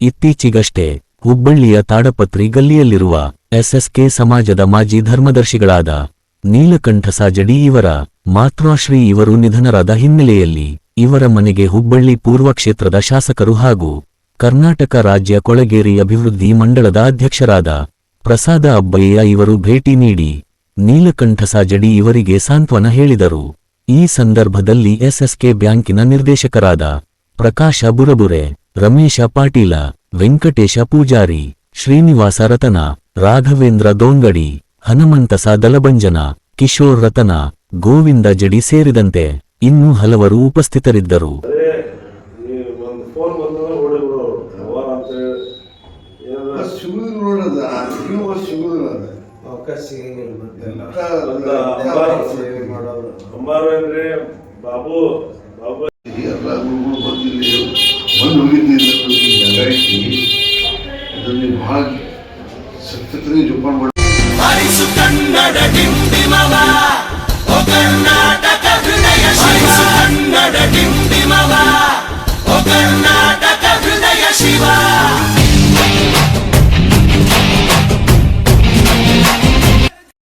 ಇತ್ತೀಚಿಗಷ್ಟೇ, ಹುಬ್ಬಳ್ಳಿಯ ತಾಡಪತ್ರಿ ಗಲ್ಲಿಯಲ್ಲಿರುವ ಎಸ್ಎಸ್ಕೆ ಸಮಾಜದ ಮಾಜಿ ಧರ್ಮದರ್ಶಿಗಳಾದ ನೀಲಕಂಠ ಸಾಜಡಿ ಇವರ ಮಾತೃಶ್ರೀ ಇವರು ನಿಧನರಾದ ಹಿನ್ನೆಲೆಯಲ್ಲಿ ಇವರ ಮನೆಗೆ ಹುಬ್ಬಳ್ಳಿ ಪೂರ್ವ ಕ್ಷೇತ್ರದ ಶಾಸಕರು ಹಾಗೂ ಕರ್ನಾಟಕ ರಾಜ್ಯ ಕೊಳಗೇರಿ ಅಭಿವೃದ್ಧಿ ಮಂಡಳದ ಅಧ್ಯಕ್ಷರಾದ ಪ್ರಸಾದ ಅಬ್ಬಯ್ಯ ಇವರು ಭೇಟಿ ನೀಡಿ ನೀಲಕಂಠ ಸಾಜಡಿ ಇವರಿಗೆ ಸಾಂತ್ವನ ಹೇಳಿದರು. ಈ ಸಂದರ್ಭದಲ್ಲಿ ಎಸ್ಎಸ್ಕೆ ಬ್ಯಾಂಕಿನ ನಿರ್ದೇಶಕರಾದ ಪ್ರಕಾಶ ಬುರಬುರೆ ರಮೇಶ ಪಾಟೀಲ ವೆಂಕಟೇಶ ಪೂಜಾರಿ ಶ್ರೀನಿವಾಸ ರತನ ರಾಘವೇಂದ್ರ ದೋಂಗಡಿ ಹನುಮಂತಸ ದಲಭಂಜನ ಕಿಶೋರ್ ರತನ ಗೋವಿಂದ ಜಡಿ ಸೇರಿದಂತೆ ಇನ್ನೂ ಹಲವರು ಉಪಸ್ಥಿತರಿದ್ದರು. ಬಾಬು ಈ મારા ક્ષત્રિય જો પણ